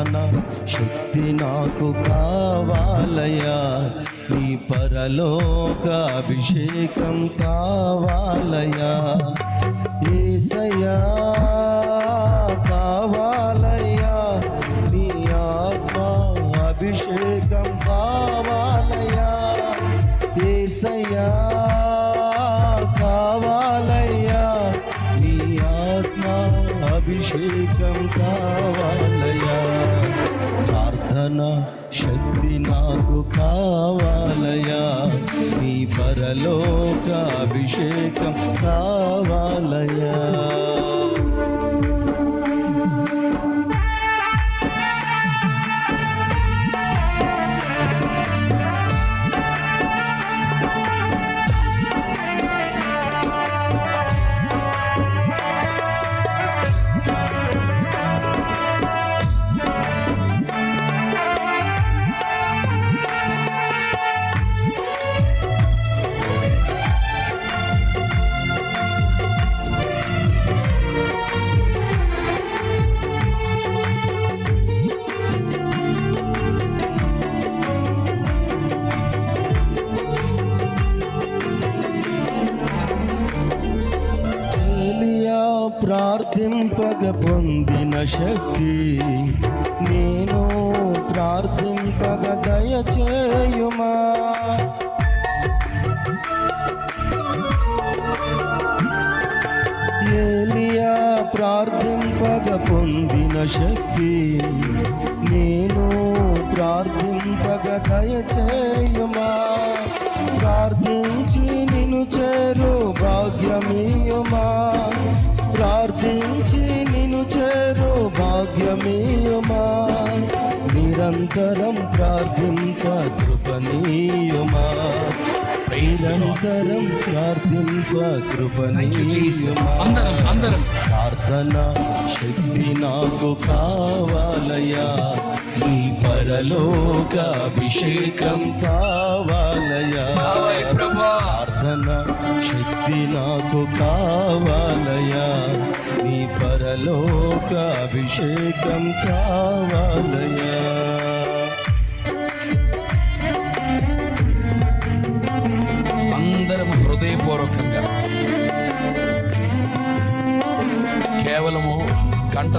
ప్రార్థన శక్తి నాకు కావాలయ్యా నీ పరలోక అభిషేకం కావాలయ్యా ఏసయ్యా కావాలయ్యా నీ ఆత్మ అభిషేకం కావాలయ్యా ఏసయ్యా కావాలయ్యా నీ ఆత్మ అభిషేకం కావాలయ్యా నా శక్తి నాకు కావాలయా నీ పరలోక అభిషేకం కావాలయా ప్రార్థింపగ పొందిన శక్తి. నేను ప్రార్థింపగ దయచేయుమా ఏలియా ప్రార్థింపగ పొందిన శక్తి. నేను ప్రార్థింపగ దయచేయు నిరంతరం ప్రార్థించ కృపనీయుమా. నిరంతరం ప్రార్థింప. కృపనీయుమా. అందరం అందరం. ప్రార్థన శక్తి నాకు కావాలయా నీ పరలోక అభిషేకం కావాలయా ప్రార్థన శక్తి నాకు కావాలయా నీ పరలోక అభిషేకం కావాలయా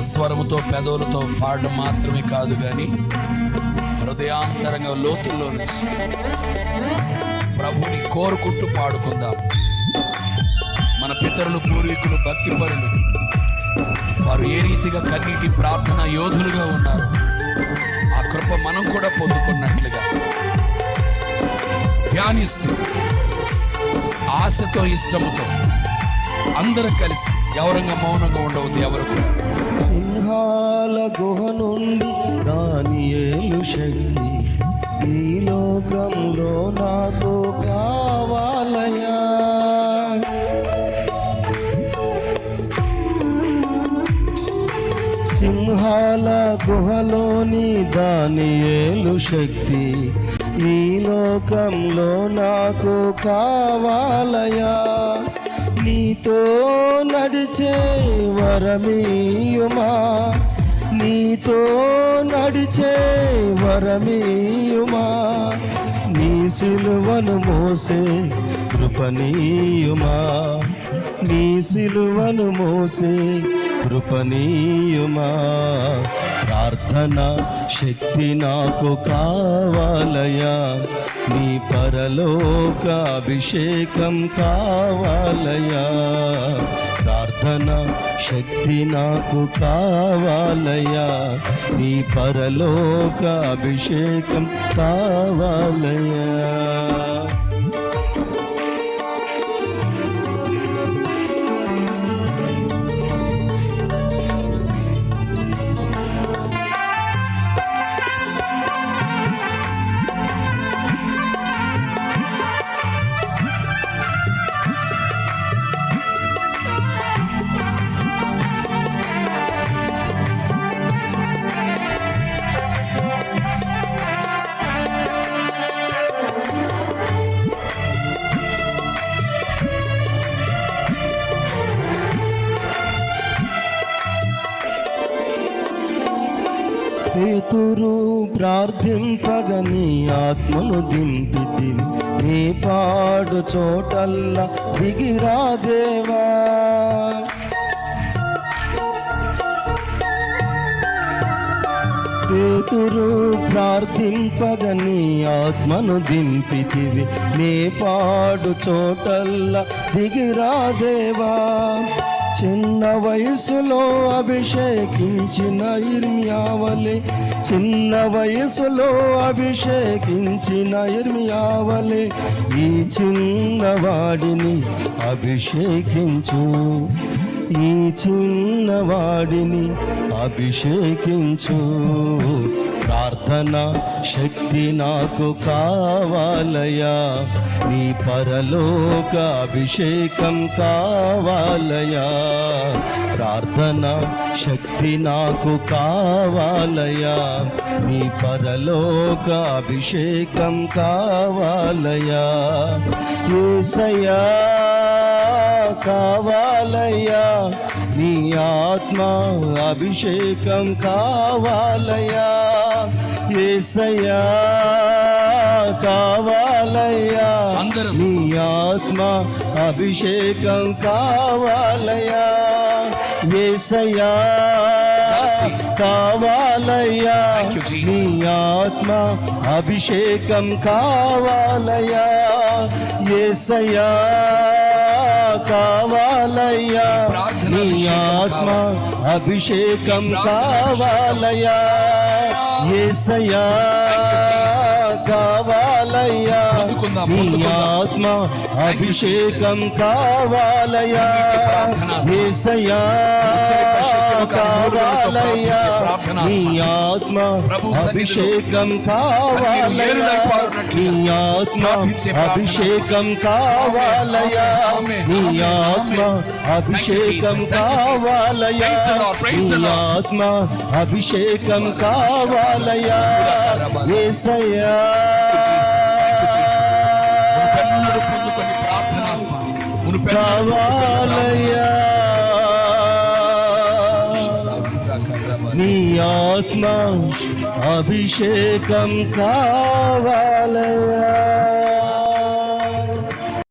కంఠస్వరముతో పెదవులతో పాడడం మాత్రమే కాదు కానీ హృదయాంతరంగా లోతుల్లో నుంచి ప్రభుని కోరుకుంటూ పాడుకుందాం. మన పితరులు పూర్వీకులు భక్తిపరులు వారు ఏ రీతిగా కన్నీటి ప్రార్థన యోధులుగా ఉన్నారు ఆ కృప మనం కూడా పొందుకున్నట్లుగా ధ్యానిస్తూ ఆశతో ఇష్టముతో అందరూ కలిసి ఎవరంగా మౌనంగా ఉండవద్దు ఎవరు కూడా. సింహాల గుహ నుండి దానియేలు శక్తి ఈ లోకంలో నాకు కావాలయా సింహాల గుహలోని దానియేలు శక్తి ఈ లోకంలో నాకు కావాలయా నీతో నడిచే వరమీయుమా. నీతో నడిచే వరమీయుమా నీ సిలువను మోసే కృపనీయుమా నీ సిలువను మోసే కృపనీయుమా. ప్రార్థన శక్తి నాకు కావాలయా నీ పరలోక అభిషేకం కావాలయా ప్రార్థన శక్తి నాకు కావాలయా నీ పరలోక అభిషేకం కావాలయా ప్రార్థింపగ ప్రార్థింపగని ఆత్మను దింపితి నీ పాడు చోటల్లా దిగిరా దేవా. పేతురు ప్రార్థింపగ ఆత్మను దింపితివి. నీ పాడు చోటల్లా దిగిరా దేవా. చిన్న వయసులో అభిషేకించిన ఇర్మియావలే. చిన్న వయసులో అభిషేకించిన ఇర్మియావలే. ఈ చిన్నవాడిని అభిషేకించు. ఈ చిన్నవాడిని అభిషేకించు. ప్రార్థన శక్తి నాకు కావాలయా నీ పరలోక అభిషేకం కావాలయా ప్రార్థన శక్తి నాకు కావాలయా నీ పరలోక అభిషేకం కావాలయా ఏసయా కావాలయ్యా. నీ ఆత్మ అభిషేకం కావాలయ్యా. ఏసయ్యా కావాలయ్యా అందరం. నీ ఆత్మ అభిషేకం కావాలయ్యా ఏసయ్యా కలిసి. కావాలయ్యా Thank you, Jesus. నీ ఆత్మ అభిషేకం కావాలయ్యా ఏసయ్యా కావాలయ్యా ప్రార్థన నీ అభిషేకం ఆత్మ అభిషేకం ప్రార్థన కావాలయ్యా Jesus. కావాలయ్యా. ఆత్మ అభిషేకం కావాలయా ప్రార్థన. ఏసయ్యా ఉచ్చరిత శక్తులు కాని నీ ఆత్మ అభిషేకం కన్నీరు నీ ఆత్మ అభిషేకం కావాలయ్యా. నీ ఆత్మ అభిషేకం కావాలయా ఏసయా కావాలయ్యా నీ ఆత్మ అభిషేకం కావాలయ్యా